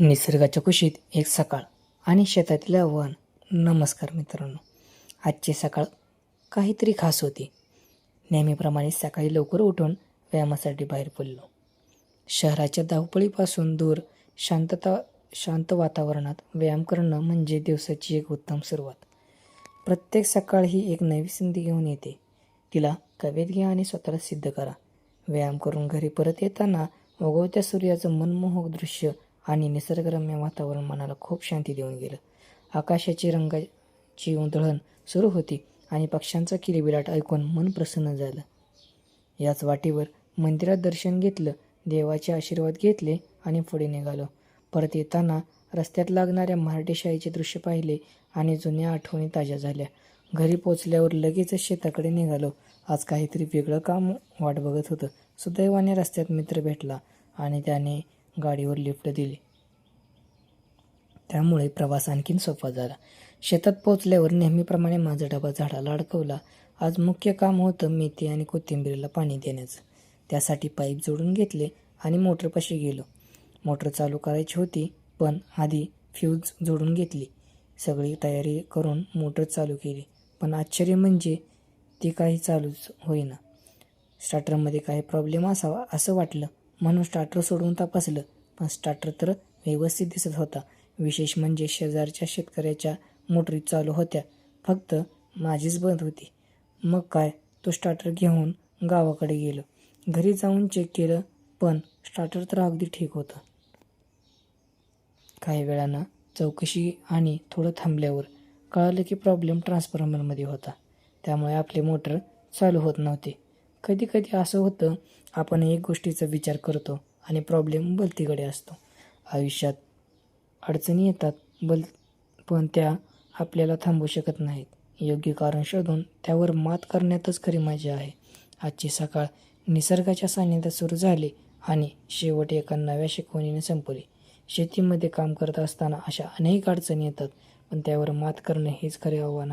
निसर्गाच्या कुशीत एक सकाळ आणि शेतातील आव्हान नमस्कार मित्रांनो. आजची सकाळ काहीतरी खास होती. नेहमीप्रमाणे सकाळी लवकर उठून व्यायामासाठी बाहेर पडलो. शहराच्या धावपळीपासून दूर शांतता शांत वातावरणात व्यायाम करणं म्हणजे दिवसाची एक उत्तम सुरुवात. प्रत्येक सकाळ ही एक नवी संधी घेऊन येते. तिला कवेत घ्या आणि स्वतःला सिद्ध करा. व्यायाम करून घरी परत येताना उगवत्या सूर्याचं मनमोहक दृश्य आणि निसर्गरम्य वातावरण मनाला खूप शांती देऊन गेलं. आकाशाची रंगाची उधळण सुरू होती आणि पक्ष्यांचा किलबिलाट ऐकून मन प्रसन्न झालं. याच वाटेवर मंदिरात दर्शन घेतलं देवाचे आशीर्वाद घेतले आणि पुढे निघालो. परत येताना रस्त्यात लागणाऱ्या मराठी शाळेचे दृश्य पाहिले आणि जुन्या आठवणी ताज्या झाल्या. घरी पोचल्यावर लगेचच शेताकडे निघालो. आज काहीतरी वेगळं काम वाट बघत होतं. सुदैवाने रस्त्यात मित्र भेटला आणि त्याने गाडीवर लिफ्ट दिली. त्यामुळे प्रवास आणखीन सोपा झाला. शेतात पोहोचल्यावर नेहमीप्रमाणे माझा डबा झाडाला अडकवला. आज मुख्य काम होतं मेथी आणि कोथिंबीरीला पाणी देण्याचं. त्यासाठी पाईप जोडून घेतले आणि मोटरपाशी गेलो. मोटर चालू करायची होती पण आधी फ्यूज जोडून घेतली. सगळी तयारी करून मोटर चालू केली. पण आश्चर्य म्हणजे ती काही चालूच होईना. स्टार्टरमध्ये काही प्रॉब्लेम असावा असं वाटलं. म्हणून स्टार्टर सोडून तपासलं. पण स्टार्टर तर व्यवस्थित दिसत होता. विशेष म्हणजे शेजारच्या शेतकऱ्याच्या मोटरी चालू होत्या. फक्त माझीच बंद होती. मग काय? तो स्टार्टर घेऊन गावाकडे गेलो. घरी जाऊन चेक केलं पण स्टार्टर तर अगदी ठीक होतं. काही वेळानं चौकशी आणि थोडं थांबल्यावर कळालं की प्रॉब्लेम ट्रान्सफॉर्मरमध्ये होता. त्यामुळे आपले मोटर चालू होत नव्हते. कधी कधी असं होतं आपण एक गोष्टीचा विचार करतो आणि प्रॉब्लेम भलतीकडे असतो. आयुष्यात अडचणी येतात बल पण त्या आपल्याला थांबवू शकत नाहीत. योग्य कारण शोधून त्यावर मात करण्यातच खरी मजा आहे. आजची सकाळ निसर्गाच्या सान्निध्यात सुरू झाली आणि शेवट एका नव्या शिकवणीने संपली. शेतीमध्ये काम करत असताना अशा अनेक अडचणी येतात पण त्यावर मात करणं हेच खरे आव्हान आहे.